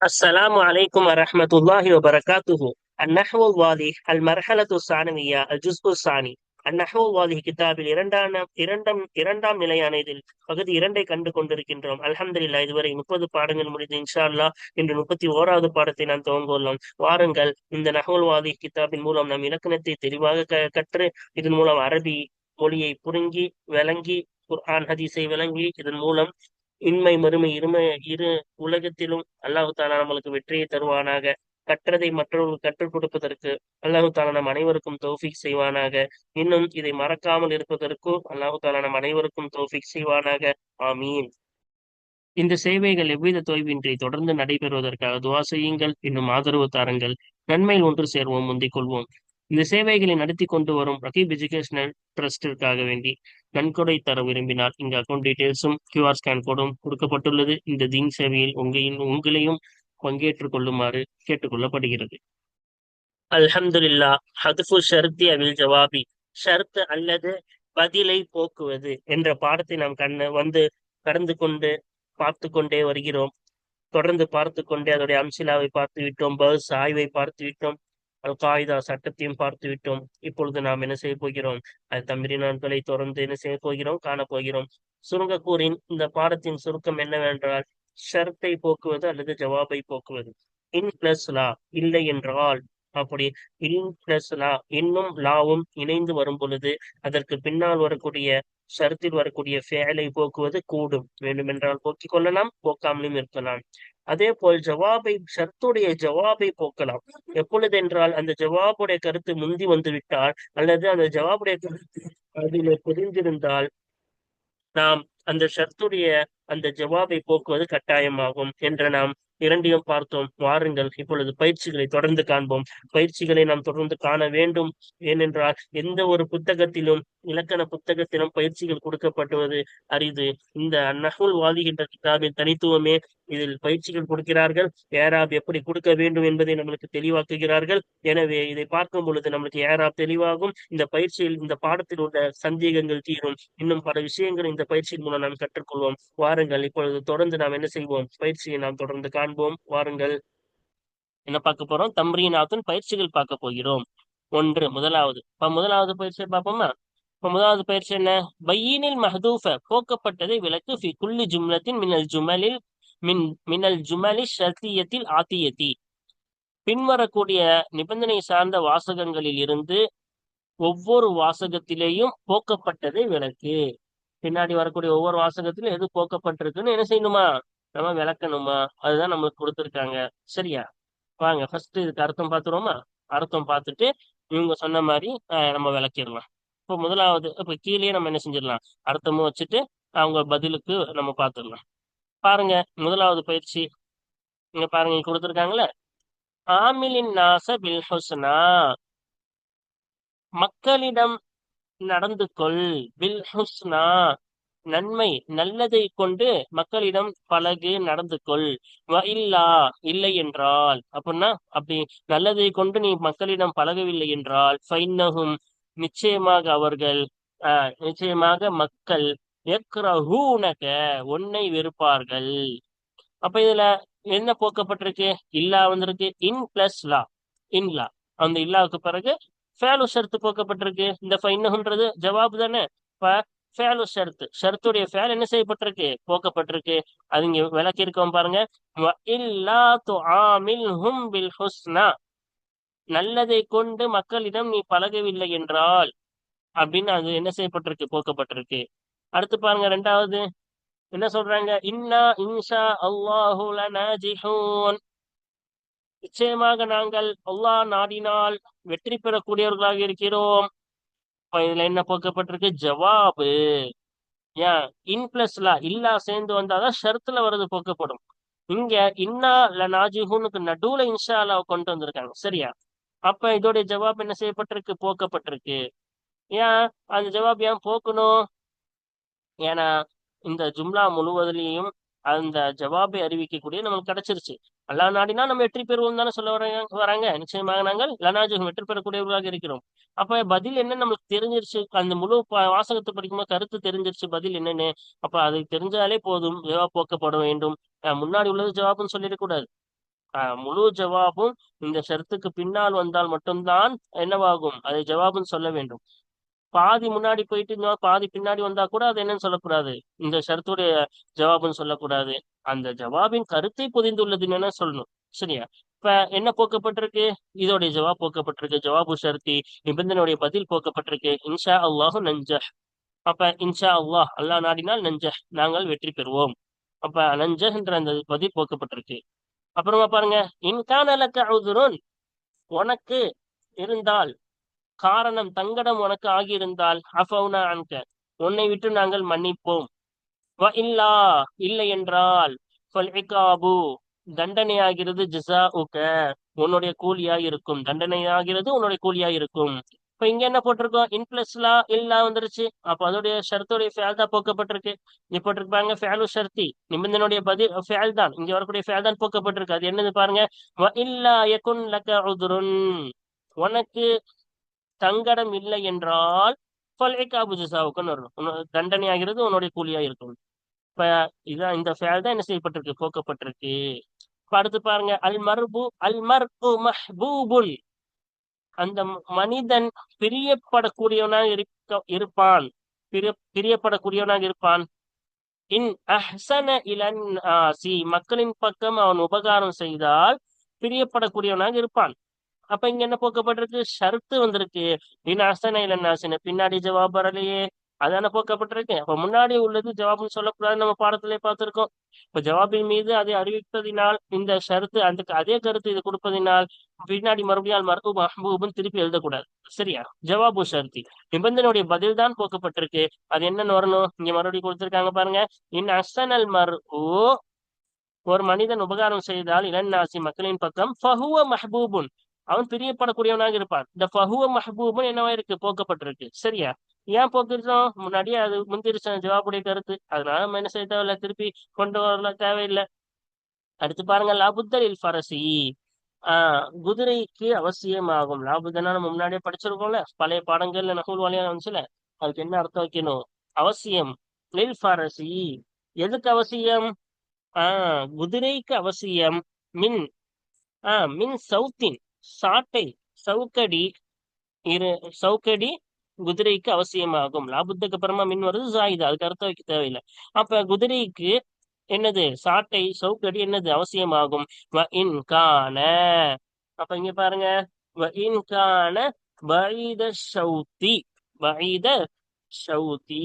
السلام عليكم ورحمة الله وبركاته النحو الواضح المرحلة الثانوية الجزء الثاني النحو الواضح கிதாபில் இரண்டாம் இரண்டாம் இரண்டாம் நிலையான இதில் பகுதி இரண்டை கண்டு கொண்டிருக்கின்றோம் அல்ஹம்துலில்லாஹ் இதுவரை முப்பது பாடங்கள் முடிந்து இன்ஷா அல்லாஹ் இன்று முப்பத்தி ஓராவது பாடத்தை நாம் துவங்க உள்ளோம் வாருங்கள் இந்த நஹுல் வாதி கிதாபின் மூலம் நம் இலக்கணத்தை தெளிவாக க- கற்று இதன் மூலம் அரபி மொழியை புரிங்கி விளங்கி குர்ஆன் ஹதீஸை விளங்கி இதன் மூலம் இன்மை மறுமை இருமை இரு உலகத்திலும் அல்லாஹு தாலா நம்மளுக்கு வெற்றியை தருவானாக. கற்றதை மற்றவர்களுக்கு கற்றுக் கொடுப்பதற்கு அல்லாஹு தாலா நம் அனைவருக்கும் தௌஃபிக் செய்வானாக. இன்னும் இதை மறக்காமல் இருப்பதற்கும் அல்லாஹு தாலா நம் அனைவருக்கும் தௌஃபிக் செய்வானாக. ஆமீன். இந்த சேவைகள் எவ்வித தொய்வின்றி தொடர்ந்து நடைபெறுவதற்காக துவா செய்யுங்கள். இன்னும் ஆதரவு தாருங்கள். நன்மையில் ஒன்று சேர்வோம். முந்திக் கொள்வோம். இந்த சேவைகளை நடத்தி கொண்டு வரும் ரகீப் எஜுகேஷனல் ட்ரஸ்டிற்காக வேண்டி நன்கொடை தர விரும்பினால் இங்க அக்கௌண்ட் டீடைல்ஸும் கியூஆர் ஸ்கேன் கோடும் கொடுக்கப்பட்டுள்ளது. இந்த தீன் சேவையில் உங்களின் உங்களையும் பங்கேற்றுக் கொள்ளுமாறு கேட்டுக்கொள்ளப்படுகிறது. அல்ஹம்துல்லா ஹதுஃபு ஷர்தி அவில் ஜவாபி. ஷர்த் அல்லது பதிலை போக்குவது என்ற பாடத்தை நாம் கண்ண வந்து கடந்து கொண்டு பார்த்து கொண்டே வருகிறோம். தொடர்ந்து பார்த்து கொண்டே அதோடைய அம்சிலாவை பார்த்து விட்டோம் பஸ் ஆய்வை பார்த்து விட்டோம் அல் காய்தா சட்டத்தையும் பார்த்து விட்டோம் இப்பொழுது நாம் என்ன செய்ய போகிறோம்? அது தம்பி நாட்களை தொடர்ந்து என்ன செய்ய போகிறோம்? காணப்போகிறோம் சுருங்கக்கூறின் இந்த பாடத்தின் சுருக்கம் என்னவென்றால் ஷர்த்தை போக்குவது அல்லது ஜவாபை போக்குவது. இன் பிளஸ் லா இல்லை என்றால் அப்படி இன் பிளஸ் லா இன்னும் லாவும் இணைந்து வரும் பொழுது அதற்கு பின்னால் வரக்கூடிய சருத்தில் வரக்கூடிய ஃபேலை போக்குவது கூடும். வேண்டுமென்றால் போக்கிக் கொள்ளலாம் போக்காமலும் இருக்கலாம். அதே போல் ஜவாபை ஷர்த்துடைய ஜவாபை போக்கலாம். எப்பொழுது என்றால் அந்த ஜவாபுடைய கருத்து முந்தி வந்து விட்டால் அல்லது அந்த ஜவாபுடைய கருத்து அதிலே புரிந்திருந்தால் நாம் அந்த ஷர்த்துடைய அந்த ஜவாபை போக்குவது கட்டாயமாகும் என்று நாம் இரண்டையும் பார்த்தோம். வாருங்கள் இப்பொழுது பயிற்சிகளை தொடர்ந்து காண்போம். பயிற்சிகளை நாம் தொடர்ந்து காண வேண்டும். ஏனென்றால் எந்த ஒரு புத்தகத்திலும் இலக்கண புத்தகத்திலும் பயிற்சிகள் கொடுக்கப்படுவது அரிது. இந்த நகுல் வாதிகின்ற கிதாபின் தனித்துவமே இதில் பயிற்சிகள் கொடுக்கிறார்கள். ஏராப் எப்படி கொடுக்க வேண்டும் என்பதை நம்மளுக்கு தெளிவாக்குகிறார்கள். எனவே இதை பார்க்கும் பொழுது நம்மளுக்கு ஏராப் தெளிவாகும். இந்த பயிற்சியில் இந்த பாடத்தில் உள்ள சந்தேகங்கள் தீரும். இன்னும் பல விஷயங்கள் இந்த பயிற்சியின் மூலம் நாம் கற்றுக்கொள்வோம். வாருங்கள். இப்பொழுது தொடர்ந்து நாம் என்ன செய்வோம்? பயிற்சியை நாம் தொடர்ந்து காண்போம். வாருங்கள். என்ன பார்க்க போறோம்? தம்ரீனாத்துன் பயிற்சிகள் பார்க்க போகிறோம். ஒன்று முதலாவது. இப்ப முதலாவது பயிற்சியை பார்ப்போமா? இப்ப முதலாவது பயிற்சி என்ன? பையினில் மஹதூஃப போக்கப்பட்டதை விளக்கு ஃபி குல்லி ஜும்லத்தின் மினல் ஜுமலில் மின் மினல் ஜுமலி ஷத்தியத்தில் ஆத்தியத்தி பின்வரக்கூடிய நிபந்தனை சார்ந்த வாசகங்களில் இருந்து ஒவ்வொரு வாசகத்திலேயும் போக்கப்பட்டதை விளக்கு. பின்னாடி வரக்கூடிய ஒவ்வொரு வாசகத்திலும் எது போக்கப்பட்டிருக்குன்னு என்ன செய்யணுமா? நம்ம விளக்கணுமா? அதுதான் நம்மளுக்கு கொடுத்துருக்காங்க. சரியா? வாங்க ஃபர்ஸ்ட் இதுக்கு அர்த்தம் பார்த்துருவோமா? அர்த்தம் பார்த்துட்டு இவங்க சொன்ன மாதிரி ஆஹ், நம்ம விளக்கிடலாம். இப்போ முதலாவது இப்போ கீழே நம்ம என்ன செஞ்சிடலாம்? அர்த்தமும் வச்சுட்டு அவங்க பதிலுக்கு நம்ம பார்த்துடலாம். பாருங்க முதலாவது பயிற்சி. இங்க பாருங்க கொடுத்துருக்காங்களே ஆமிலின் நாச பில் மக்களிடம் நடந்து கொள் பில் ஹுஸ்னா நன்மை நல்லதை கொண்டு மக்களிடம் பழகு நடந்து கொள் வ இல்லா இல்லை என்றால். அப்படின்னா அப்படி நல்லதை கொண்டு நீ மக்களிடம் பழகவில்லை என்றால் ஃபைன்னகும் நிச்சயமாக அவர்கள் ஆஹ் நிச்சயமாக மக்கள் எக்ரஹூனக உன்னை வெறுப்பார்கள். அப்ப இதுல என்ன போக்கப்பட்டிருக்கு? இல்லா வந்திருக்கு. இன் பிளஸ் லா. இன் லா. அந்த இல்லாவுக்கு பிறகு ஃபேலு ஷர்த்து போக்கப்பட்டிருக்கு. இந்த ஃபைன்னஹுன்றது ஜவாப் தானே இப்ப ஃபேலு ஷர்த்து ஷர்த்துடைய ஃபேல் என்ன செய்யப்பட்டிருக்கு? போக்கப்பட்டிருக்கு. அது இங்க விளக்கி இருக்கோம் பாருங்க. வ இல்லா துஆமில்ஹும் பில் ஹுஸ்னா. நல்லதை கொண்டு மக்களிடம் நீ பழகவில்லை என்றால் அப்படின்னு அது என்ன செய்யப்பட்டிருக்கு? போக்கப்பட்டிருக்கு. அடுத்து பாருங்க ரெண்டாவது. என்ன சொல்றாங்க? இன்னா இன்ஷா அல்லாஹு லநாஜிஹூன் நிச்சயமாக நாங்கள் அல்லாஹ் நாடினால் வெற்றி பெறக்கூடியவர்களாக இருக்கிறோம். இதுல என்ன போக்கப்பட்டிருக்கு? ஜவாபு. ஏன் இன் பிளஸ்ல இல்லா சேர்ந்து வந்தாதான் ஷர்த்துல வர்றது போக்கப்படும். இங்க இன்னா லநாஜிஹூனுக்கு நடுவுல இன்ஷா கொண்டு வந்திருக்காங்க. சரியா? அப்ப இதோடைய ஜவாப் என்ன செய்யப்பட்டிருக்கு? போக்கப்பட்டிருக்கு. ஏன் அந்த ஜவாப் ஏன் போக்கணும்? ஏன்னா இந்த ஜும்லா முழுவதிலையும் அந்த ஜவாபை அறிவிக்கக்கூடிய நம்மளுக்கு கிடைச்சிருச்சு. அல்லா நாடினா நம்ம வெற்றி பெறுவோம் தானே சொல்ல வராங்க வராங்க. நிச்சயமாக நாங்கள் லனாஜகம் வெற்றி பெறக்கூடியவர்களாக இருக்கிறோம். அப்ப பதில் என்ன நம்மளுக்கு தெரிஞ்சிருச்சு. அந்த முழு வாசகத்தை படிக்கும்போது கருத்து தெரிஞ்சிருச்சு பதில் என்னன்னு. அப்ப அது தெரிஞ்சாலே போதும். ஜவாப் போக்கப்பட வேண்டும். முன்னாடி உள்ளது ஜவாப்னு சொல்லிடக்கூடாது ஆஹ் முழு ஜவாபும் இந்த ஷர்த்துக்கு பின்னால் வந்தால் மட்டும்தான் என்னவாகும்? அதை ஜவாபுன்னு சொல்ல வேண்டும். பாதி முன்னாடி போயிட்டு இன்னொரு பாதி பின்னாடி வந்தா கூட அது என்னன்னு சொல்லக்கூடாது. இந்த ஷர்த்துடைய ஜவாபுன்னு சொல்லக்கூடாது. அந்த ஜவாபின் கருத்தை புதிந்துள்ளதுன்னு என்ன சொல்லணும்? சரியா? இப்ப என்ன போக்கப்பட்டிருக்கு? இதோடைய ஜவாப் போக்கப்பட்டிருக்கு. ஜவாபு ஷர்த்தி நிபந்தனையுடைய பதில் போக்கப்பட்டிருக்கு. இன்ஷா அல்லாஹு நஞ்ச அப்ப இன்ஷா அல்லாஹ் அல்லாஹ் நாடினால் நஞ்ச நாங்கள் வெற்றி பெறுவோம். அப்ப நஞ்சன்ற அந்த பதில் போக்கப்பட்டிருக்கு. அப்புறமா பாருங்க. இன்கானலக்க உதுருன். உனக்கு இருந்தால் காரணம் தங்கடம் உனக்கு ஆகியிருந்தால் அஃபவுனா அன்க உன்னை விட்டு நாங்கள் மன்னிப்போம். வ இல்லா இல்லை என்றால் தண்டனையாகிறது ஜிசா உக்க உன்னுடைய கூலியா இருக்கும் தண்டனையாகிறது உன்னுடைய கூலியா இருக்கும் இப்ப இங்க என்ன போட்டிருக்கோம்? இன்பிளஸ்லா இல்லா வந்துருச்சு. அப்ப அதோடைய ஷர்த்துடைய ஃபேல் தான் போக்கப்பட்டிருக்கு. இங்க போட்டிருப்பாங்க ஃபேலு ஷர்த்தி. நிபந்தனுடைய பதில் ஃபேல் தான். இங்க வரக்கூடிய ஃபேல் தான் போக்கப்பட்டிருக்கு. அது என்னது பாருங்க? இல்லா யகுன் லக உதுருன். உனக்கு தங்கடம் இல்லை என்றால் ஃபல்இகாபு ஜிசாவுக்குன்னு வரணும். தண்டனை ஆகிறது உன்னுடைய கூலியா இருக்கும் இப்ப இதான் இந்த ஃபேல் தான் என்ன செய்யப்பட்டிருக்கு? போக்கப்பட்டிருக்கு. இப்ப அடுத்து பாருங்க. அல் மர்பு அல் மர்பு மஹ்பூபுல். அந்த மனிதன் பிரியப்படக்கூடியவனாக இருக்க இருப்பான். பிரிய பிரியப்படக்கூடியவனாக இருப்பான். இன் அஹ்சன இலன் ஆசி. மக்களின் பக்கம் அவன் உபகாரம் செய்தால் பிரியப்படக்கூடியவனாக இருப்பான். அப்ப இங்க என்ன போக்கப்பட்டிருக்கு? ஷர்த்து வந்திருக்கு. இன் அஹ்சன பின்னாடி ஜவாப் வரலையே. அதான போக்கப்பட்டிருக்கு. அப்ப முன்னாடி உள்ளது ஜவாப்னு சொல்லக்கூடாது நம்ம பாடத்திலே பார்த்திருக்கோம். இப்ப ஜவாபின் மீது அதை அறிவிப்பதினால் இந்த ஷர்த்து அந்த அதே கருத்து இது கொடுப்பதினால் பின்னாடி மறுபடியும் மரபு மஹபூபுன்னு திருப்பி எழுதக்கூடாது. சரியா? ஜவாபு ஷருத்தி. நிபந்தனுடைய பதில் தான் போக்கப்பட்டிருக்கு. அது என்னன்னு வரணும்? இங்க மறுபடியும் கொடுத்திருக்காங்க பாருங்க. இன் அசனல் மர் ஒரு மனிதன் உபகாரம் செய்தால் இளநாசி மக்களின் பக்கம் ஃபஹுவ மஹபூபுன். அவன் பிரியப்படக்கூடியவனாக இருப்பான். இந்த ஃபஹுவ மஹபூபன் என்னவா இருக்கு? போக்கப்பட்டிருக்கு. சரியா? ஏன் போக்கிருச்சோம் முன்னாடியே அது முந்திருச்சு. ஜவாபுடைய கருத்து. அதனால நம்ம என்ன செய்ய தேவையில்ல? திருப்பி கொண்டு வரல தேவையில்லை. அடுத்து பாருங்க. லாபுத்தலில் ஃபரசி ஆஹ் குதிரைக்கு அவசியமாகும். லாபுத்தனா நம்ம முன்னாடியே படிச்சிருக்கோம்ல. பழைய பாடங்கள்ல நகூல் வாலியான வந்துச்சுல. அதுக்கு என்ன அர்த்தம் வைக்கணும்? அவசியம். லில் ஃபரசி எதுக்கு அவசியம்? ஆஹ் குதிரைக்கு அவசியம். மின். ஆஹ் மின் சவுத்தின். சாட்டை சவுக்கடி இரு சவுக்கடி குதிரைக்கு அவசியமாகும். லாபத்துக்கு அப்புறமா மின் வருது சாயுது அதுக்கு அர்த்தம் வைக்க தேவையில்லை. அப்ப குதிரைக்கு என்னது? சாட்டை சவுக்கடி என்னது? அவசியமாகும். வ இன் கான அப்ப இங்க பாருங்க. வ இன் கான வைத சௌத்தி பஈத ஷௌத்தி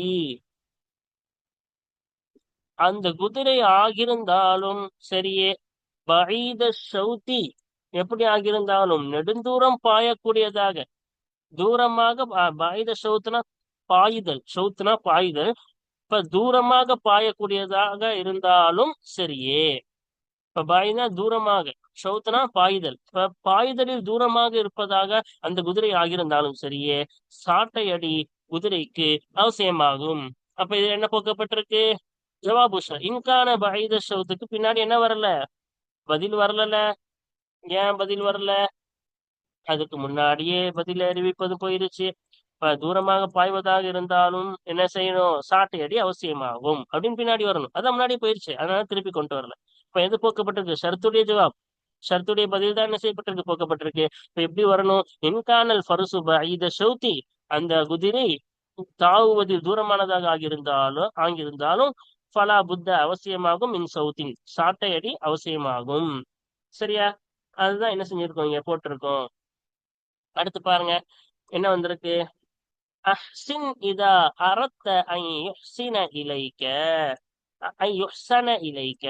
அந்த குதிரை ஆகியிருந்தாலும் சரியே. வைத சௌத்தி எப்படி ஆகியிருந்தாலும் நெடுந்தூரம் பாயக்கூடியதாக. தூரமாக பாயுத பஈத பாயுதல் ஷௌத்துனா பாயுதல். இப்ப தூரமாக பாயக்கூடியதாக இருந்தாலும் சரியே. இப்ப பாயினா தூரமாக சௌத்தனா பாயுதல். இப்ப பாயுதலில் தூரமாக இருப்பதாக அந்த குதிரை ஆகியிருந்தாலும் சரியே. சாட்டை அடி குதிரைக்கு அவசியமாகும். அப்ப இது என்ன போக்கப்பட்டிருக்கு? ஜவாபுஷா இன்கான பாயுத ஷௌத்துக்கு பின்னாடி என்ன வரல? பதில் வரல ஏன் பதில் வரல? அதுக்கு முன்னாடியே பதில் அறிவிப்பது போயிருச்சு. தூரமாக பாய்வதாக இருந்தாலும் என்ன செய்யணும்? சாட்டை அடி அவசியமாகும். அப்படின்னு பின்னாடி வரணும். அதான் முன்னாடி போயிருச்சு. அதனால திருப்பி கொண்டு வரல. இப்ப எது போக்கப்பட்டிருக்கு? ஷர்த்துடைய ஜவாப். ஷர்த்துடைய பதில் தான் என்ன செய்யப்பட்டிருக்கு? போக்கப்பட்டிருக்கு. இப்ப எப்படி வரணும்? இன்கானல் ஃபருசு இத சௌத்தி அந்த குதிரை தாவுவதில் தூரமானதாக ஆகியிருந்தாலும் ஆகியிருந்தாலும் ஃபலா புத்த அவசியமாகும். இன் சவுத்தின் சாட்டை அடி அவசியமாகும். சரியா? அதுதான் என்ன செஞ்சிருக்கோம் இங்க போட்டிருக்கோம். அடுத்து பாருங்க என்ன வந்திருக்கு? அஹ்சின் இதா அறத்த ஐ இலைக்க ஐ இலைக்க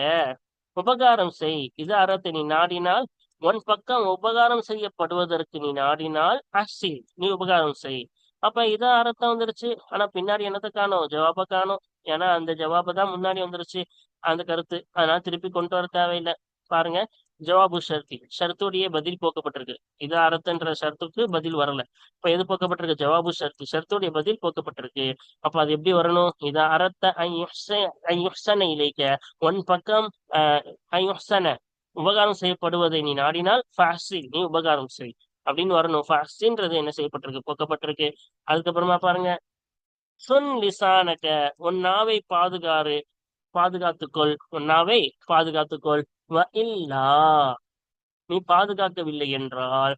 உபகாரம் செய். இது அறத்தை நீ நாடினால் உன் பக்கம் உபகாரம் செய்யப்படுவதற்கு நீ நாடினால் அஹ்சின் நீ உபகாரம் செய். அப்ப இதான் அர்த்தம் வந்துருச்சு. ஆனா பின்னாடி என்னத்தை காணும்? ஜவாப காணும். ஏன்னா அந்த ஜவாப தான் முன்னாடி வந்துருச்சு அந்த கருத்து. அதனால திருப்பி கொண்டு வர தேவையில்லை. பாருங்க ஜவாபு ஷர்த்தி. ஷர்த்துடைய பதில் போக்கப்பட்டிருக்கு. இது அர்த்தன்ற ஷர்த்துக்கு பதில் வரல. இப்ப எது போக்கப்பட்டிருக்கு? ஜவாபு ஷர்த்தி. ஷர்த்துடைய பதில் போக்கப்பட்டிருக்கு. அப்ப அது எப்படி வரணும்? இது அறத்த ஐயுஹ்சன இலைக்க. ஒன் பக்கம் ஐயுஹ்சன உபகாரம் செய்யப்படுவதை நீ நாடினால் ஃபாசில் நீ உபகாரம் செய். அப்படின்னு வரணும். ஃபாசின்றது என்ன செய்யப்பட்டிருக்கு? போக்கப்பட்டிருக்கு. அதுக்கப்புறமா பாருங்க. சுன் லிசானக. உன் நாவை பாதுகாறு பாதுகாத்துக்கொள். உன் நாவை பாதுகாத்துக்கொள். வ இல்லா நீ பாதுகாக்கவில்லை என்றால்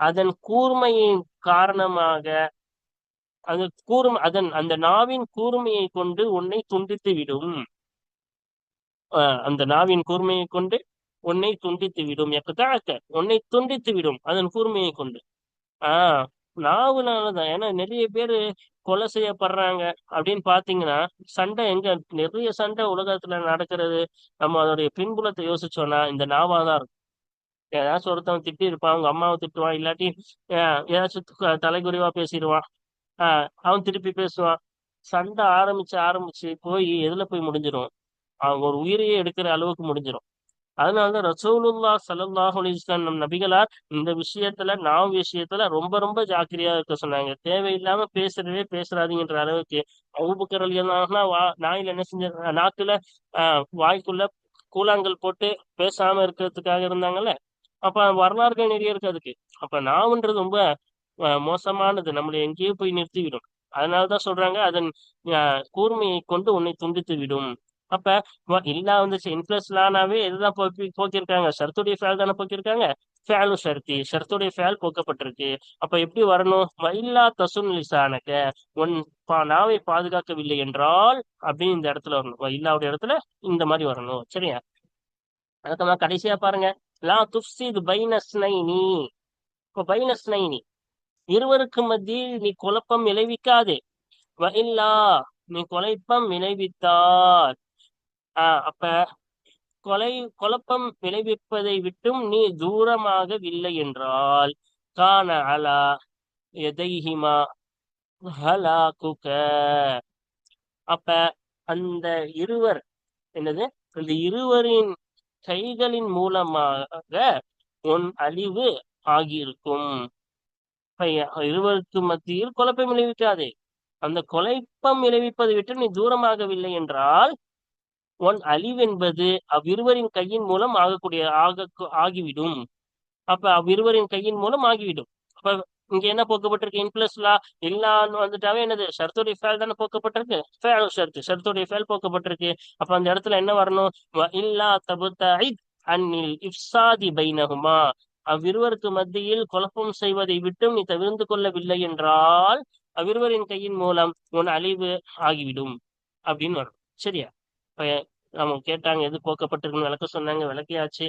அதன் கூர்மையின் காரணமாக அது கூர்ம அதன் அந்த நாவின் கூர்மையை கொண்டு உன்னை துண்டித்து விடும் அந்த நாவின் கூர்மையை கொண்டு உன்னை துண்டித்து விடும் யக்தஅக உன்னை துண்டித்து விடும் அதன் கூர்மையை கொண்டு. ஆஹ் நாவுனாலதான் ஏன்னா நிறைய பேரு கொலை செய்யப்படுறாங்க அப்படின்னு பாத்தீங்கன்னா சண்டை எங்க நிறைய சண்டை உலகத்துல நடக்கிறது. நம்ம அதோடைய பின்புலத்தை யோசிச்சோம்னா இந்த நாவாதான் இருக்கும். ஏதாச்சும் ஒருத்தவன் திட்டி இருப்பான் அவங்க அம்மாவை திட்டுவான் இல்லாட்டி அஹ் ஏதாச்சும் தலைகுறிவா பேசிடுவான். ஆஹ் அவன் திருப்பி பேசுவான். சண்டை ஆரம்பிச்சு ஆரம்பிச்சு போய் எதுல போய் முடிஞ்சிடும் அவங்க ஒரு உயிரையே எடுக்கிற அளவுக்கு முடிஞ்சிடும் அதனாலதான் ரசூலுல்லா ஸல்லல்லாஹு அலைஹி நம் நபிகளார் இந்த விஷயத்துல நாவ் விஷயத்துல ரொம்ப ரொம்ப ஜாக்கிரதையா இருக்க சொன்னாங்க. தேவையில்லாம பேசுறதே பேசுறாதீங்கன்ற அளவுக்கு அபூபக்கர் ரலியல்லாஹு வா நாயில என்ன செஞ்ச நாக்குல ஆஹ் வாய்க்குள்ள கூழாங்கல் போட்டு பேசாம இருக்கிறதுக்காக இருந்தாங்கல்ல? அப்ப வரலாறுகள் நிறைய இருக்கு அதுக்கு. அப்ப நாவுன்றது ரொம்ப மோசமானது. நம்மளை எங்கேயோ போய் நிறுத்திவிடும். அதனாலதான் சொல்றாங்க அதன் கூர்மையை கொண்டு உன்னை துண்டித்து விடும் அப்ப இல்லா வந்துச்சு இன்ஃபிளஸ் லானாவே இதுதான் போக்கி போக்கியிருக்காங்க ஷர்த்துடைய ஃபேல் தானே போக்கியிருக்காங்க ஃபேலு ஷர்த்தி. ஷர்த்துடைய ஃபேல் போக்கப்பட்டிருக்கு. அப்ப எப்படி வரணும்? இல்லா தசுன் லிசானக உன் பா நாவை பாதுகாக்கவில்லை என்றால் அப்படின்னு இந்த இடத்துல வரணும். இல்லாவுடைய இடத்துல இந்த மாதிரி வரணும். சரியா? அதுக்கப்புறம் கடைசியா பாருங்க. லா துப்சித் பைனஸ் நைனி. இப்போ பைனஸ்னைனி இருவருக்கு மத்தியில் நீ குழப்பம் விளைவிக்காதே. வயில்லா நீ குழப்பம் விளைவித்தார் அப்ப கொலை குழப்பம் விளைவிப்பதை விட்டும் நீ தூரமாகவில்லை என்றால் கான அலா எதைஹிமா ஹலாக்குக அப்ப அந்த இருவர் என்னது? அந்த இருவரின் கைகளின் மூலமாக உன் அழிவு ஆகியிருக்கும். இருவருக்கு மத்தியில் குழப்பம் விளைவிக்காதே. அந்த குழப்பம் விளைவிப்பதை விட்டு நீ தூரமாகவில்லை என்றால் ஒன் அழிவு என்பது அவ்விருவரின் கையின் மூலம் ஆகக்கூடிய ஆக ஆகிவிடும். அப்ப அவ்விருவரின் கையின் மூலம் ஆகிவிடும். அப்ப இங்க என்ன போக்கப்பட்டிருக்கு? இன்பிளஸ்லா இல்லான்னு வந்துட்டாவே என்னது? ஷர்த்துடைய ஃபேல் தானே போக்கப்பட்டிருக்கு? ஃபேல் ஷர்த்து ஷர்த்துடைய ஃபேல் போக்கப்பட்டிருக்கு. அப்ப அந்த இடத்துல என்ன வரணும்? இல்லா தபுத்தஇத் அன்னில் இப்சாதி பைனகுமா அவ்விருவருக்கு மத்தியில் குழப்பம் செய்வதை விட்டும் நீ தவிர்ந்து கொள்ளவில்லை என்றால் அவ்விருவரின் கையின் மூலம் உன் அழிவு ஆகிவிடும். அப்படின்னு வரும். சரியா? இப்ப கேட்டாங்க எது போக்கப்பட்டிருக்குன்னு விளக்க சொன்னாங்க விளக்கியாச்சு.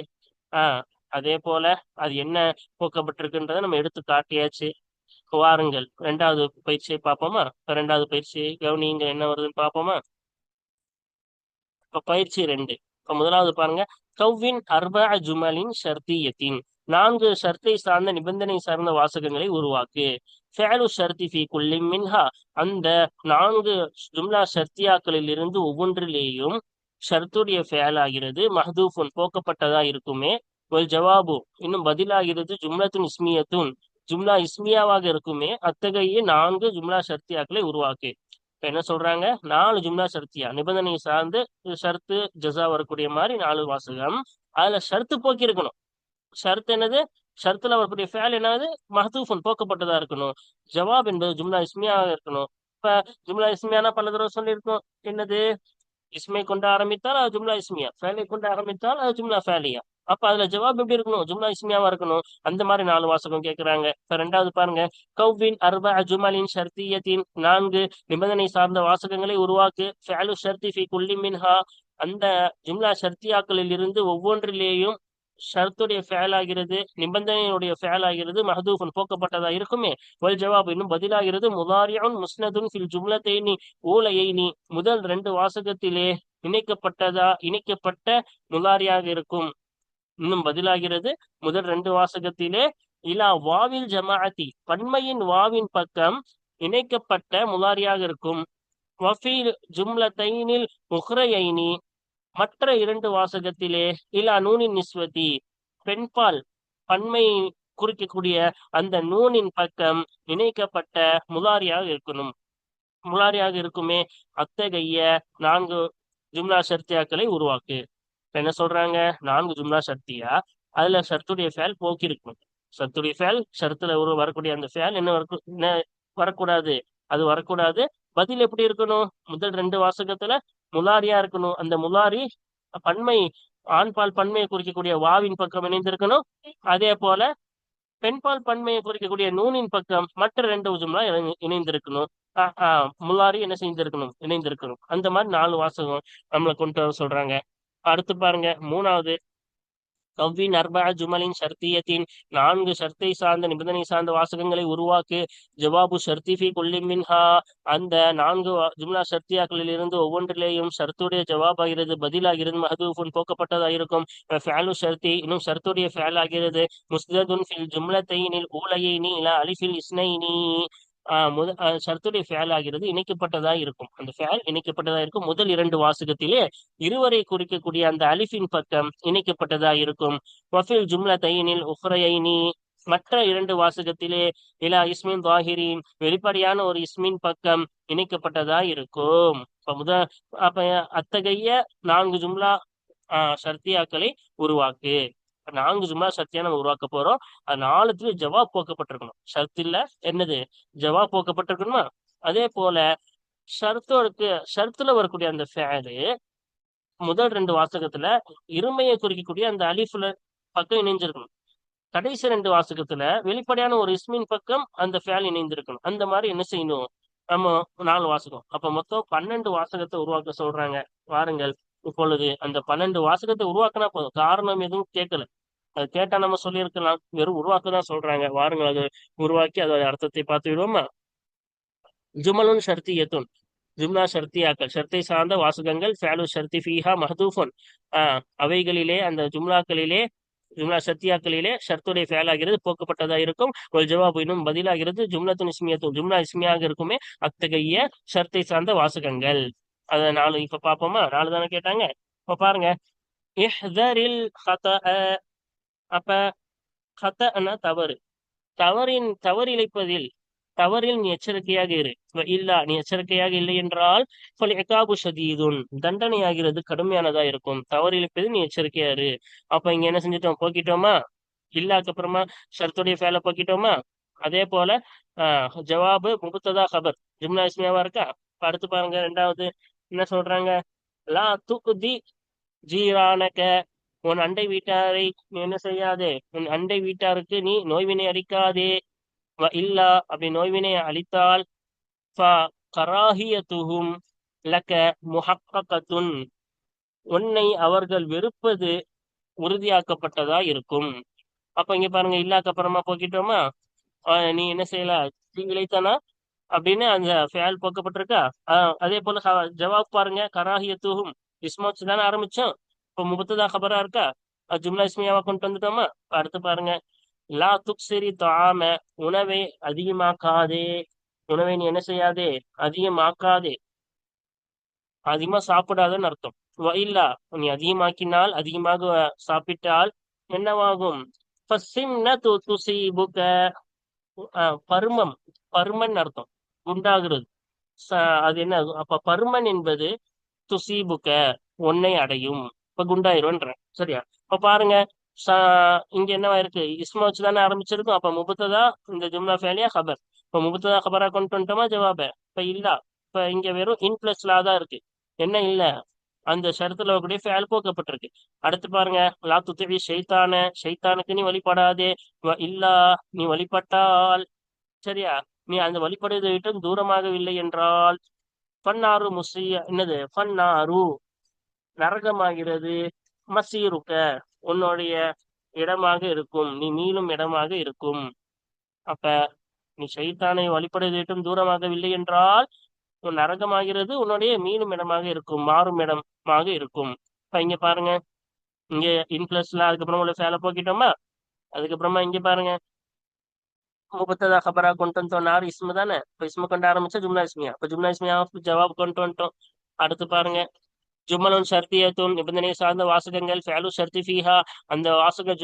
ஆஹ் அதே போல அது என்ன போக்கப்பட்டிருக்குன்றதை நம்ம எடுத்து காட்டியாச்சு. வாருங்கள் ரெண்டாவது பயிற்சியை பார்ப்போமா? இப்ப ரெண்டாவது பயிற்சி கவனிங்க என்ன வருதுன்னு பார்ப்போமா? இப்ப பயிற்சி ரெண்டு. இப்ப முதலாவது பாருங்க கவ்வின் அர்பா ஜுமலின் ஷர்தியத்தின். நான்கு ஷர்த்தை சார்ந்த நிபந்தனை சார்ந்த வாசகங்களை உருவாக்கு. ஃபேலு ஷர்த்தி ஃபி குல்லி மின்ஹா. அந்த நான்கு ஜும்லா ஷர்த்தியாக்களில் இருந்து ஒவ்வொன்றிலேயும் ஷர்த்துடைய ஃபேல் ஆகிறது மஹதூஃபுன் போக்கப்பட்டதா இருக்குமே. ஒரு ஜவாபு இன்னும் பதிலாகிறது ஜும்லத்துன் இஸ்மியத்துன். ஜும்லா இஸ்மியாவாக இருக்குமே. அத்தகைய நான்கு ஜும்லா ஷர்த்தியாக்களை உருவாக்கு. இப்ப என்ன சொல்றாங்க? நாலு ஜும்லா ஷர்த்தியா? நிபந்தனை சார்ந்து ஷர்த்து ஜஸா வரக்கூடிய மாதிரி நாலு வாசகம். அதுல ஷர்த்து போக்கி இருக்கணும் ஷர்த் என்னது? ஷர்த்தில் வரக்கூடிய ஃபேல் என்னது? மஹதூஃபுன் போக்கப்பட்டதா இருக்கணும். ஜவாப் என்பது ஜும்லா இஸ்மியாக இருக்கணும். இப்ப ஜும்லா இஸ்மியானா பல தடவை சொல்லியிருக்கோம். என்னது? இஸ்மை கொண்டு ஆரம்பித்தால் அது ஜும்லா இஸ்மியா. ஃபேலை கொண்டு ஆரம்பித்தால் அது ஜும்லா ஃபேலியா அப்ப அதுல ஜவாப் எப்படி இருக்கணும்? ஜும்லா இஸ்மியாவா இருக்கணும். அந்த மாதிரி நாலு வாசகம் கேட்கிறாங்க இப்ப ரெண்டாவது பாருங்க. கவ்வின் அர்பா ஜுமலின் ஷர்த்தியத்தின் நான்கு நிபந்தனை சார்ந்த வாசகங்களை உருவாக்கு. ஃபேலு ஷர்த்தி ஃபி குல்லி மின்ஹா. அந்த ஜும்லா ஷர்த்தியாக்களில் இருந்து ஒவ்வொன்றிலேயும் ஷர்த்துடைய ஃபேல் ஆகிறது நிபந்தனையுடைய ஃபேல் ஆகிறது மஹதூஃபன் போக்கப்பட்டதா இருக்குமே? வல் ஜவாப் இன்னும் பதிலாகிறது முதாரியுன் முஸ்னதுன் ஃபில் ஜும்லத்தைனி ஊலையைனி முதல் ரெண்டு வாசகத்திலே இணைக்கப்பட்டதா இணைக்கப்பட்ட முதாரியாக இருக்கும். இன்னும் பதிலாகிறது முதல் ரெண்டு வாசகத்திலே இலா வாவில் ஜமாஅத்தி பன்மையின் வாவின் பக்கம் இணைக்கப்பட்ட முதாரியாக இருக்கும். வஃபீல் ஜும்லத்தைனில் முஹ்ரையைனி மற்ற இரண்டு வாசகத்திலே இலா நூனின் நிஸ்வதி பெண்பால் பன்மை குறிக்கக்கூடிய அந்த நூனின் பக்கம் இணைக்கப்பட்ட முலாரியாக இருக்கணும். முலாரியாக இருக்குமே அத்தகைய நான்கு ஜும்லா சர்த்தியாக்களை உருவாக்கு. என்ன சொல்றாங்க? நான்கு ஜும்லா சர்த்தியா அதுல ஷர்த்துடைய ஃபேல் போக்கிருக்கும். சர்த்துடைய ஷர்த்துடைய ஃபேல் ஷர்த்துல ஒரு வரக்கூடிய அந்த ஃபேல் என்ன வர என்ன வரக்கூடாது? அது வரக்கூடாது. பதில் எப்படி இருக்கணும்? முதல் ரெண்டு வாசகத்துல முலாரியா இருக்கணும். அந்த முலாரி பன்மை ஆண்பால் பன்மையை குறிக்கக்கூடிய வாவின் பக்கம் இணைந்திருக்கணும். அதே போல பெண்பால் பன்மையை குறிக்கக்கூடிய நூனின் பக்கம் மற்ற ரெண்டு ஜும்லா இணை- இணைந்திருக்கணும். ஆஹ் ஆஹ் முலாரி என்ன செஞ்சிருக்கணும் இணைந்திருக்கணும். அந்த மாதிரி நாலு வாசகம் நம்மளை கொண்டு வர சொல்றாங்க. அடுத்து பாருங்க. மூணாவது கவ்வின் அர்பா ஜுமலின் ஷர்த்தியத்தின் நான்கு ஷர்த்தை சார்ந்த நிபந்தனை சார்ந்த வாசகங்களை உருவாக்கு. ஜவாபு ஷர்த்திஃபி குல்லிமின்ஹா அந்த நான்கு ஜும்லா ஷர்த்தியாக்களில் இருந்து ஒவ்வொன்றிலேயும் ஷர்த்துடைய ஜவாபாகிறது பதிலாகிறது. மஹதூஃபுன் போக்கப்பட்டதாயிருக்கும். ஃபேலு ஷர்த்தி இன்னும் ஷர்த்துடைய ஃபேல் ஆகிறது முஸ்ததுன் ஃபில் ஜும்லத்தைனில் ஊலையினி இலா அலிஃபில் இஸ்னைனி. முத ஆஹ் ஷர்த்துடைய ஃபேல் ஆகிறது இணைக்கப்பட்டதா இருக்கும். அந்த ஃபேல் இணைக்கப்பட்டதா இருக்கும். முதல் இரண்டு வாசகத்திலே இருவரை குறிக்கக்கூடிய அந்த அலிஃபின் பக்கம் இணைக்கப்பட்டதா இருக்கும். வஃபில் ஜும்லா தைனில் உஹ்ரைனி மற்ற இரண்டு வாசகத்திலே இலா இஸ்மின் தாஹிரின் வெளிப்படையான ஒரு இஸ்மின் பக்கம் இணைக்கப்பட்டதா இருக்கும். இப்ப முத அப்ப அத்தகைய நான்கு ஜும்லா ஆஹ் ஷர்த்தியாக்களை உருவாக்கு. நான்கு ஜும்லா ஷர்த்தியா நம்ம உருவாக்க போறோம். அது நாலுத்துல ஜவாப் போக்கப்பட்டிருக்கணும். ஷர்த்தில்ல என்னது? ஜவாப் போக்கப்பட்டிருக்கணுமா? அதே போல ஷர்த்தோருக்கு ஷர்த்துல வரக்கூடிய அந்த ஃபேரு முதல் ரெண்டு வாசகத்துல இருமையை குறிக்கக்கூடிய அந்த அலிஃபுல பக்கம் இணைஞ்சிருக்கணும். கடைசி ரெண்டு வாசகத்துல வெளிப்படையான ஒரு இஸ்மின் பக்கம் அந்த ஃபேல் இணைந்திருக்கணும். அந்த மாதிரி என்ன செய்யணும்? நம்ம நாலு வாசகம். அப்ப மொத்தம் பன்னெண்டு வாசகத்தை உருவாக்க சொல்றாங்க. வாருங்கள் இப்பொழுது அந்த பன்னெண்டு வாசகத்தை உருவாக்கினா போதும். காரணம் எதுவும் கேட்கல. அது கேட்டா நம்ம சொல்லியிருக்கலாம். வெறும் உருவாக்க தான் சொல்றாங்க. வாருங்கள் அது உருவாக்கி அதோட அர்த்தத்தை பார்த்து விடுவோமா? ஜுமலுன் ஷர்த்தியத்துன் ஜும்லா ஷர்த்தியாக்கள் ஷர்த்தை சார்ந்த வாசகங்கள் ஃபேலு ஷர்த்தி ஃபீஹா மஹதூஃபுன். ஆஹ் அவைகளிலே அந்த ஜும்லாக்களிலே ஜும்லா சத்தியாக்களிலே ஷர்த்துடைய ஃபேலாகிறது போக்கப்பட்டதா இருக்கும். ஒரு ஜவாப் இன்னும் பதிலாகிறது. ஜும்லத்துன் இஸ்மியத்தும் ஜும்லா இஸ்மியாக இருக்குமே அத்தகைய ஷர்த்தை சார்ந்த வாசகங்கள். அத நாலு இப்ப பாப்போமா நாலு தானே கேட்டாங்க? இப்ப பாருங்க. இஹ்தரில் ஹதஅ அப்ப ஹதஅனா தவறு. தவறின் தவறு இழைப்பதில் தவறில் நீ எச்சரிக்கையாக இரு. இல்லா நீ எச்சரிக்கையாக இல்லை என்றால் ஃபல் சதீதுன் தண்டனை தண்டனையாகிறது கடுமையானதா இருக்கும். தவறு இழைப்பது நீ எச்சரிக்கையா இரு. அப்ப இங்க என்ன செஞ்சிட்டோம்? போக்கிட்டோமா? இல்லாக்கு அப்புறமா ஷர்த்துடைய ஃபேல போக்கிட்டோமா? அதே போல ஆஹ் ஜவாபு முகத்ததா கபர் ஜும்லா இஸ்மியாவா இருக்கா? அடுத்து பாருங்க ரெண்டாவது. என்ன சொல்றாங்க? லா துக்தி ஜீரானக உன் அண்டை வீட்டாரை நீ என்ன செய்யாதே? உன் அண்டை வீட்டாருக்கு நீ நோய்வினை அளிக்காதே. இல்லா அப்படி நோய்வினை அளித்தால் ஃப லக்க முஹக்கத்துன் உன்னை அவர்கள் வெறுப்பது உறுதியாக்கப்பட்டதா இருக்கும். அப்ப இங்க பாருங்க இல்லாக்கு அப்புறமா போக்கிட்டோமா? ஆஹ் நீ என்ன செய்யல? தீ விளைத்தானா? அப்படின்னு அந்த ஃபேல் போக்கப்பட்டிருக்கா? ஆஹ் அதே போல ஜவாப் பாருங்க கராஹியத்துஹும். இஸ்மோச்சு தானே ஆரம்பிச்சோம்? இப்போ முபத்ததா கபரா இருக்கா? ஜும்லா இஸ்மியாவா கொண்டு வந்துட்டோமா? அடுத்து பாருங்க. லா துக்ஸிரி தாம உணவை அதிகமாக்காதே. உணவை நீ என்ன செய்யாதே? அதிகமாக்காதே. அதிகமா சாப்பிடாதன்னு அர்த்தம். இல்லா நீ அதிகமாக்கினால் அதிகமாக சாப்பிட்டால் என்னவாகும்? ஃபஸ்ஸிம்னது பருமம். பருமன் அர்த்தம். குண்டாகிறது அது என்ன? அப்ப பருமன் என்பது துசிபுக்க உன்னை அடையும். இப்ப குண்டாயிரும்ன்ற. சரியா? இப்ப பாருங்க இங்க என்னவா இருக்கு இஸ்மா வச்சு தானே ஆரம்பிச்சிருக்கும். அப்ப முபத்ததா இந்த ஜும்லா ஃபேலியா ஹபர். இப்ப முபத்ததா ஹபரா கொண்டு வந்துட்டோமா ஜவாப? இப்ப இல்ல. இப்ப இங்க வெறும் இன் பிளஸ் லா தான் இருக்கு. என்ன இல்ல? அந்த ஷரத்துல கூட ஃபேல் போக்கப்பட்டிருக்கு. அடுத்து பாருங்க லா துத்தவி ஷைத்தான. ஷைத்தானுக்கு நீ வழிபடாதே. இல்லா நீ வழிபட்டால். சரியா? நீ அந்த வழிபடுவதை விட்டு தூரமாகவில்லை என்றால். பன்னாரு முசிய என்னது? ஃபன்னாரு. நரகமாகிறது. மசீருக்க உன்னுடைய இடமாக இருக்கும். நீ மீளும் இடமாக இருக்கும். அப்ப நீ சைத்தானை வழிபடுவதை தூரமாகவில்லை என்றால் உன் நரகமாகிறது உன்னுடைய மீளும் இடமாக இருக்கும் மாறும் இடமாக இருக்கும். இப்ப இங்க பாருங்க. இங்க இன் பிளஸ்ல அதுக்கப்புறம் உள்ள சேலை போக்கிட்டோமா? அதுக்கப்புறமா இங்க பாருங்க. முபத்ததா ஹபரா கொண்டு வந்துட்டோம் நார் இஸ்மு தானே? இப்ப இஸ்மு கொண்டு ஆரம்பிச்சா ஜும்னா இஸ்மியா. இப்ப ஜும்னா இஸ்மியா ஜவாப் கொண்டு வந்துட்டோம். அடுத்து பாருங்க. ஜும்மலுன் சர்த்தியத்தும் நிபந்தனை சார்ந்த வாசகங்கள் ஃபேலு ஷர்த்தி ஃபீஹா அந்த வாசக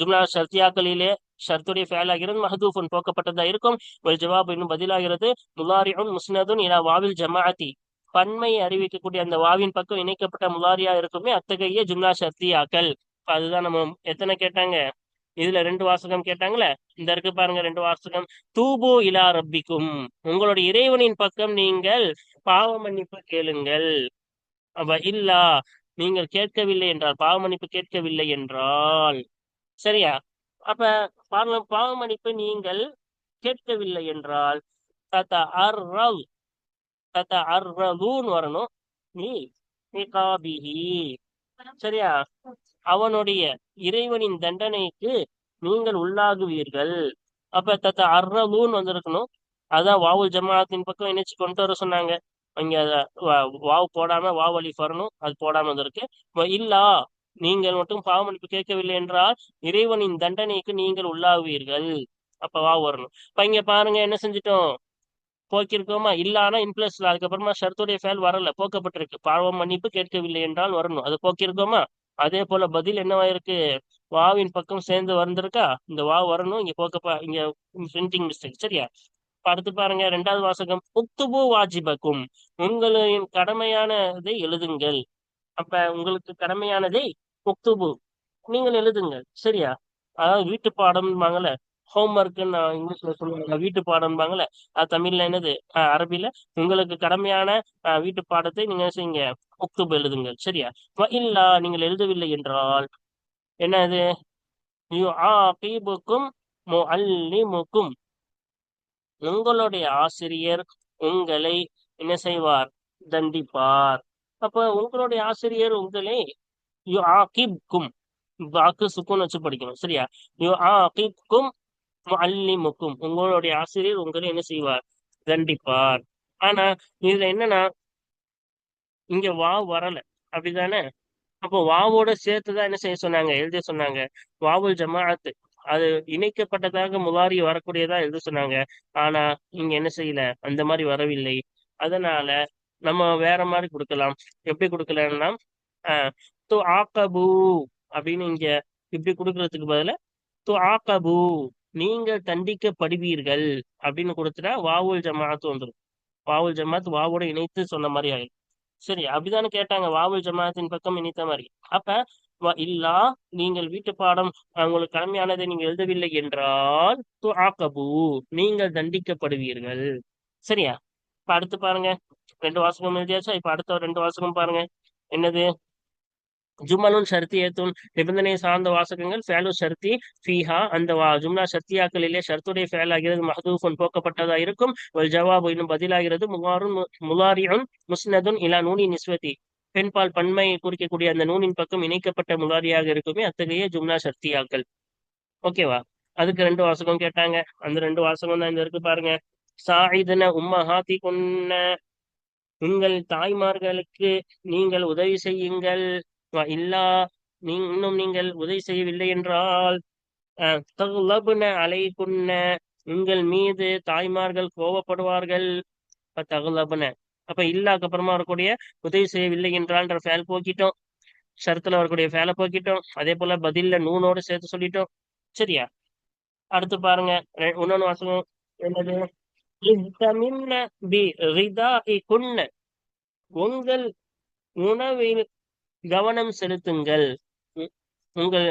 ஜும்லா சர்த்தியாக்களிலே ஷர்த்துடைய ஃபேலாகிறது மஹதூஃபுன் போக்கப்பட்டதா இருக்கும். ஒரு ஜவாப் இன்னும் பதிலாகிறது முலாரியும் முஸ்னதுன் இலா வாவில் ஜமாஅத்தி பன்மையை அறிவிக்கக்கூடிய அந்த வாவின் பக்கம் இணைக்கப்பட்ட முலாரியா இருக்குமே அத்தகைய ஜும்லா சர்த்தியாக்கள் அதுதான் நம்ம எத்தனை கேட்டாங்க? இதுல ரெண்டு வாசகம் கேட்டாங்களே? இந்த இருக்கு பாருங்க ரெண்டு வாசகம். தூபு இலா ரப்பிக்கும். உங்களுடைய இறைவனின் பக்கம் நீங்கள் பாவ மன்னிப்பு கேளுங்கள். அவ இல்லா நீங்கள் கேட்கவில்லை என்றால் பாவ மன்னிப்பு கேட்கவில்லை என்றால். சரியா? அப்ப பாவ பாவ மன்னிப்பு நீங்கள் கேட்கவில்லை என்றால் தத்த அர்ரவ் தத்த அர்ரவுன்னு வரணும். நீ நிகாபிஹி சரியா? அவனுடைய இறைவனின் தண்டனைக்கு நீங்கள் உள்ளாகுவீர்கள். அப்ப தத்த அர்ரவுன்னு வந்திருக்கணும். அதான் வாவுல் ஜமாத்தின் பக்கம் இணைச்சு கொண்டு வர சொன்னாங்க. அங்க வாவ் போடாம வாவ் அலிஃப் வரணும். அது போடாம வந்திருக்கு. இல்லா நீங்கள் மட்டும் பாவ மன்னிப்பு கேட்கவில்லை என்றால் இறைவனின் தண்டனைக்கு நீங்கள் உள்ளாகுவீர்கள். அப்ப வாவ் வரணும். இப்ப இங்க பாருங்க என்ன செஞ்சிட்டோம்? போக்கிருக்கோமா? இல்லானா இன்பிளஸ்ல அதுக்கப்புறமா ஷர்த்துடைய ஃபேல் வரல. போக்கப்பட்டிருக்கு. பாவம் மன்னிப்பு கேட்கவில்லை என்றால் வரணும். அது போக்கிருக்கோமா? அதே போல பதில் என்னவாயிருக்கு? வாவின் பக்கம் சேர்ந்து வந்திருக்கா? இந்த வா வரணும். இங்க போக்கப்பா இங்க பிரிண்டிங் மிஸ்டேக் சரியா? அடுத்து பாருங்க. ரெண்டாவது வாசகம் புத்துபு வாஜிபக்கும் உங்களின் கடமையானதை எழுதுங்கள். அப்ப உங்களுக்கு கடமையானதை புக்துபு நீங்கள் எழுதுங்கள். சரியா? அதாவது வீட்டு பாடம்பாங்கல்ல ஹோம்ஒர்க் நான் இங்கிலீஷ்ல சொல்லுவாங்க. வீட்டு பாடம்பாங்கல்ல அது தமிழ்ல என்னது? அரபியில உங்களுக்கு கடமையான வீட்டு பாடத்தை நீங்க செய்யுங்க? உக்துபு எழுதுங்கள். சரியா? இல்லா நீங்கள் எழுதவில்லை என்றால். என்னது? முஅல்லிமுக்கும். உங்களுடைய ஆசிரியர் உங்களை என்ன செய்வார்? தண்டிப்பார். அப்ப உங்களுடைய ஆசிரியர் உங்களை யு ஆகிப்கும் வாக்கு சுக்குன்னு வச்சு படிக்கணும் சரியா? யு ஆகிப்கும் முஅல்லிமுக்கும். உங்களுடைய ஆசிரியர் உங்களை என்ன செய்வார்? தண்டிப்பார். ஆனா இதுல என்னன்னா இங்க வா வரல. அப்படிதானே? அப்போ வாவோட சேர்த்துதான் என்ன செய்ய சொன்னாங்க? எழுத சொன்னாங்க. வாவுல் ஜமாஅத்து. அது இணைக்கப்பட்டதாக முலாரி வரக்கூடியதா எழுத சொன்னாங்க. ஆனா இங்க என்ன செய்யல? அந்த மாதிரி வரவில்லை. அதனால நம்ம வேற மாதிரி கொடுக்கலாம். எப்படி கொடுக்கலன்னா து ஆக்கபு அப்படின்னு இங்க இப்படி கொடுக்கறதுக்கு பதில து ஆக்கபு நீங்கள் தண்டிக்கப்படுவீர்கள் அப்படின்னு கொடுத்துட்டா வாவுல் ஜமாத்து வந்துடும் வாவுல் ஜமாத் வாவோட இணைத்து சொன்ன மாதிரி ஆயிடும் சரி அப்படிதானே கேட்டாங்க. வாவுல் ஜமாத்தின் பக்கம் இணைத்த மாதிரி. அப்ப இல்லா நீங்கள் வீட்டு பாடம் உங்களுக்கு கடமையானதை நீங்க எழுதவில்லை என்றால் ஆக்கபு நீங்கள் தண்டிக்கப்படுவீர்கள். சரியா? இப்ப அடுத்து பாருங்க. ரெண்டு வாசகம் எழுதியாச்சா? இப்ப அடுத்த ரெண்டு வாசகம் பாருங்க. என்னது? ஜும்மலும் சர்த்தி ஷர்த்தியத்துன் நிபந்தனை சார்ந்த வாசகங்கள் ஃபேலு ஷர்த்தி ஃபீஹா அந்த வா ஜும்லா ஷர்த்தியாக்களிலே ஷர்த்துடைய ஃபேல் ஆகிறது மஹதூஃபுன் போக்கப்பட்டதா இருக்கும். ஒரு ஜவாபு இன்னும் பதிலாகிறது. முகாருன் முலாரியுன் முஸ்னதுன் இலா நூனி நிஸ்வதி. பெண்பால் பன்மை குறிக்கக்கூடிய அந்த நூனின் பக்கம் இணைக்கப்பட்ட முலாரியாக இருக்குமே அத்தகைய ஜும்லா சக்தியாக்கள் ஓகேவா அதுக்கு ரெண்டு வாசகம் கேட்டாங்க. அந்த ரெண்டு வாசகம் தான் இந்த இருக்கு பாருங்க. சாயிதன உம்மஹாத்தி கொன்ன உங்கள் தாய்மார்களுக்கு நீங்கள் உதவி செய்யுங்கள். இல்லா நீ இன்னும் நீங்கள் உதவி செய்யவில்லை என்றால் அலை குன்ன உங்கள் மீது தாய்மார்கள் கோவப்படுவார்கள். தகுலபுன. அப்ப இல்லாக்கு அப்புறமா வரக்கூடிய உதவி செய்யவில்லை என்றால்ன்ற ஃபேல் போக்கிட்டோம். ஷரத்துல வரக்கூடிய ஃபேலை போக்கிட்டோம். அதே போல பதில்ல நூனோடு சேர்த்து சொல்லிட்டோம். சரியா? அடுத்து பாருங்க. இன்னொன்னு வாசகம். என்னது? உங்கள் உணவில் கவனம் செலுத்துங்கள். உங்கள்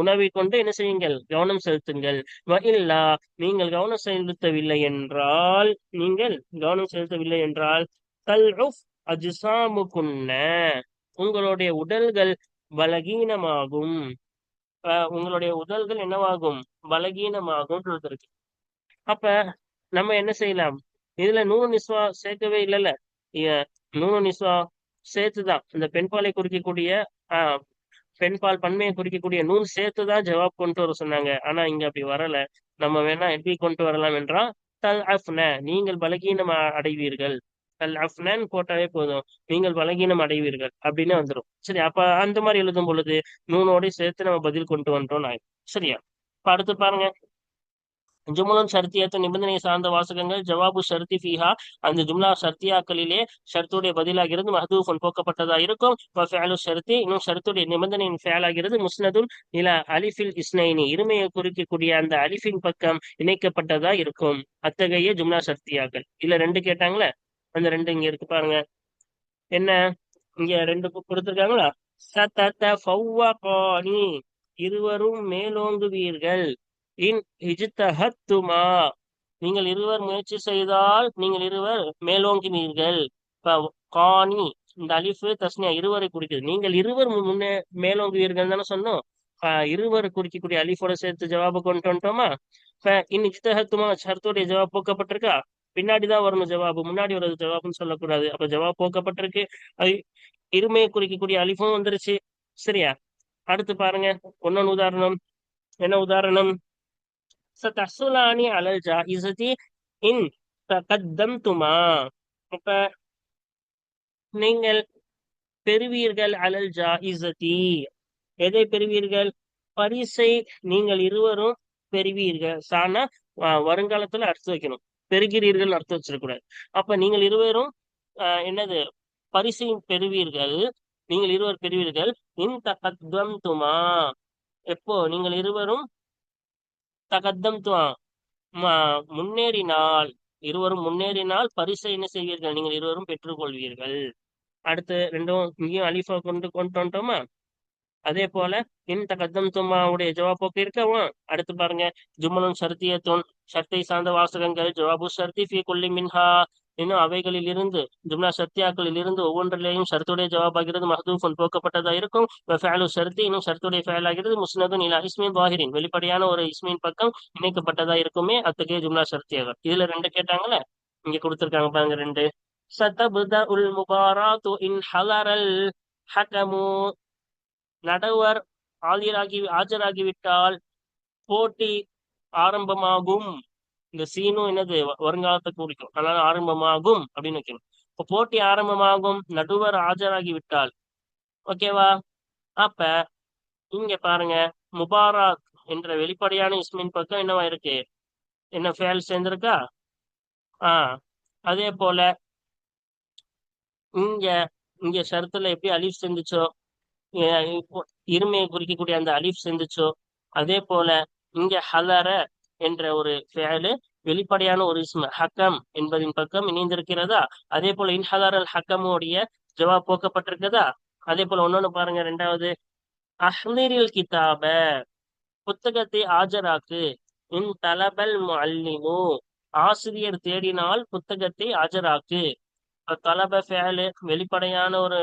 உணவை கொண்டு என்ன செய்யுங்கள்? கவனம் செலுத்துங்கள். இல்லா நீங்கள் கவனம் செலுத்தவில்லை என்றால் நீங்கள் கவனம் செலுத்தவில்லை என்றால் கல் அஜிசாமுக்குன்ன உங்களுடைய உடல்கள் பலகீனமாகும். உங்களுடைய உடல்கள் என்னவாகும்? பலகீனமாகும் இருக்கு அப்ப நம்ம என்ன செய்யலாம்? இதுல நூறு நிஸ்வா சேர்க்கவே இல்லைல்ல. நூறு நிஸ்வா சேர்த்துதான். இந்த பெண்பாலை குறிக்கக்கூடிய ஆஹ் பெண்பால் பன்மையை குறிக்கக்கூடிய நூல் சேர்த்துதான் ஜவாப் கொண்டு வர சொன்னாங்க. ஆனா இங்க அப்படி வரல. நம்ம வேணா எப்படி கொண்டு வரலாம் என்றா தல் அஃப்ன நீங்கள் பலகீனம் அடைவீர்கள். தல் போட்டாவே போதும். நீங்கள் பலகீனம் அடைவீர்கள். அப்படின்னு வந்துடும் சரி அப்ப அந்த மாதிரி எழுதும் பொழுது நூனோட சேர்த்து நம்ம பதில் கொண்டு வந்துட்டோம் நான் சரியா? இப்ப அடுத்து பாருங்க. ஜுமுலன் ஷர்த்தியத்து நிபந்தனை சார்ந்த வாசகங்கள் ஜவாபு ஷர்த்தி ஃபீஹா அந்த ஜும்லா ஷர்த்தியாக்களிலே ஷர்த்துடைய பதிலாகிறது மஹதூஃபன் போக்கப்பட்டதா இருக்கும். ஷர்த்தி இன்னும் ஷர்த்துடைய நிபந்தனையின் ஃபேலாகிறது முஸ்னதுல் இல அலிஃபில் இஸ்னைனி இருமையை குறிக்கக்கூடிய அந்த அலிஃபின் பக்கம் இணைக்கப்பட்டதா இருக்கும். அத்தகைய ஜும்லா ஷர்த்தியாக்கள். இல்ல ரெண்டு கேட்டாங்களே? அந்த ரெண்டு இங்க இருக்கு பாருங்க. என்ன? இங்க ரெண்டு கொடுத்துருக்காங்களா? சத்த இருவரும் மேலோங்குவீர்கள். இன் இஜித்தஹத்துமா நீங்கள் இருவர் முயற்சி செய்தால் நீங்கள் இருவர் மேலோங்கினீர்கள். காணி. இந்த அலிஃபு தஸ்னியா இருவரை குறிக்குது. நீங்கள் இருவர் முன்னே மேலோங்குவீர்கள் தானே சொன்னோம். ஆஹ் இருவர் குறிக்கக்கூடிய அலிஃபோட சேர்த்து ஜவாபு கொண்டு வந்துட்டோமா? இப்ப இன் இஜ்தஹத்துமா ஷர்த்துடைய ஜவாப் போக்கப்பட்டிருக்கா? பின்னாடிதான் வரணும் ஜவாபு முன்னாடி ஒரு ஜவாப்னு சொல்லக்கூடாது. அப்ப ஜவாப் போக்கப்பட்டிருக்கு. அது இருமையை குறிக்கக்கூடிய அலிஃபும் வந்துருச்சு. சரியா? அடுத்து பாருங்க. ஒன்னொன்னு உதாரணம். என்ன உதாரணம்? சதஹ்சுலானி அலல் இசதி இன் தகத்தம்துமா. இப்ப நீங்கள் பெறுவீர்கள் அலல் இசதி எதை பெறுவீர்கள்? பரிசை நீங்கள் இருவரும் பெறுவீர்கள். சானா வருங்காலத்துல அடுத்து வைக்கணும். பெறுகிறீர்கள் அர்த்தம் வச்சிடக்கூடாது அப்ப நீங்கள் இருவரும் ஆஹ் என்னது? பரிசை பெறுவீர்கள். நீங்கள் இருவர் பெறுவீர்கள். இன் தகத்தம் துமா எப்போ? நீங்கள் இருவரும் தகத்தம் துவா முன்னேறினால் இருவரும் முன்னேறினால் பரிசை என்ன செய்வீர்கள்? நீங்கள் இருவரும் பெற்றுக்கொள்வீர்கள். அடுத்து ரெண்டும் இங்கேயும் அலிஃபா கொண்டு கொண்டு வந்துட்டோமா? அதே போல இன் தகத்தம் தும்மாவுடைய ஜவாப் இருக்கவா அடுத்து பாருங்க. ஜுமலுன் சர்த்தியத்தும் சர்த்தை சார்ந்த வாசகங்கள் ஜவாபு சர்த்தி ஃபி குல்லி மின்ஹா இன்னும் அவைகளில் இருந்து ஜும்லா சத்தியாக்களில் இருந்து ஒவ்வொன்றிலேயும் சர்த்துடைய ஜவாபாகிறது மஹதூஃபுன் போக்கப்பட்டதா இருக்கும். ஃபேலு சர்த்தி இன்னும் சர்த்துடைய ஃபேல் ஆகிறது முஸ்னதுன் இலா இஸ்மின் வாஹிரின் வெளிப்படையான ஒரு இஸ்மின் பக்கம் இணைக்கப்பட்டதா இருக்குமே அத்தகைய ஜும்லா சர்த்தியாக இதுல ரெண்டு கேட்டாங்களே? இங்க கொடுத்துருக்காங்க பாருங்க ரெண்டு. சத்தபுத உல் முபாராத்து இன் ஹலரல் ஹகமு நடுவர் ஆஜராகி ஆஜராகிவிட்டால் போட்டி ஆரம்பமாகும். இந்த சீனும் என்னது? வருங்காலத்தை குறிக்கும். அதனால ஆரம்பமாகும் அப்படின்னு வைக்கணும். இப்போ போட்டி ஆரம்பமாகும் நடுவர் ஆஜராகி விட்டால் ஓகேவா? அப்ப இங்க பாருங்க. முபாராக் என்ற வெளிப்படையான இஸ்மின் பக்கம் என்னவா இருக்கு? என்ன ஃபேல் சேர்ந்திருக்கா? ஆஹ் அதே போல இங்க இங்க ஷரத்துல எப்படி அலிஃப் செஞ்சுச்சோ இருமையை குறிக்கக்கூடிய அந்த அலிஃப் செஞ்சுச்சோ அதே போல இங்க ஹலர என்ற ஒரு ஃபேலு வெளிப்படையான ஒரு இஸ்ம ஹக்கம் என்பதின் பக்கம் இணைந்திருக்கிறதா? அதே போல இன்ஹலார் அல் ஹக்கமுடைய ஜவாப் போக்கப்பட்டிருக்குதா அதே போல ஒன்னொன்னு பாருங்க ரெண்டாவது அஹ்லிரில் கிதாப புத்தகத்தை ஆஜராக்கு. இன் தலபல் அல்லிமு ஆசிரியர் தேடினால் புத்தகத்தை ஆஜராக்கு. தலப ஃபேலு வெளிப்படையான ஒரு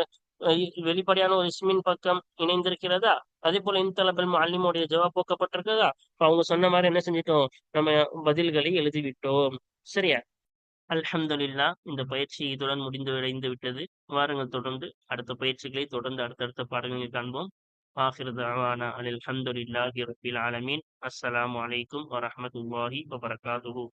வெளிப்படையான ஒரு இஸ்மின் பக்கம் இணைந்திருக்கிறதா? அதே போல இன் தலபல் ஜவாப் போக்கப்பட்டிருக்கிறதா? அவங்க சொன்ன மாதிரி என்ன செஞ்சிட்டோம்? நம்ம பதில்களை எழுதிவிட்டோம். சரியா? அல்ஹம்துல்லா இந்த பயிற்சி இதுடன் முடிந்து விளைந்து விட்டது. வாருங்கள் தொடர்ந்து அடுத்த பயிற்சிகளை தொடர்ந்து அடுத்தடுத்த பாடங்களில் காண்போம். ஆஹிர் தஅவானா அனில் ஆலமீன். அஸ்ஸலாம் வலைக்கும் வரமத்துல்லாஹி வபரகாதுஹூ.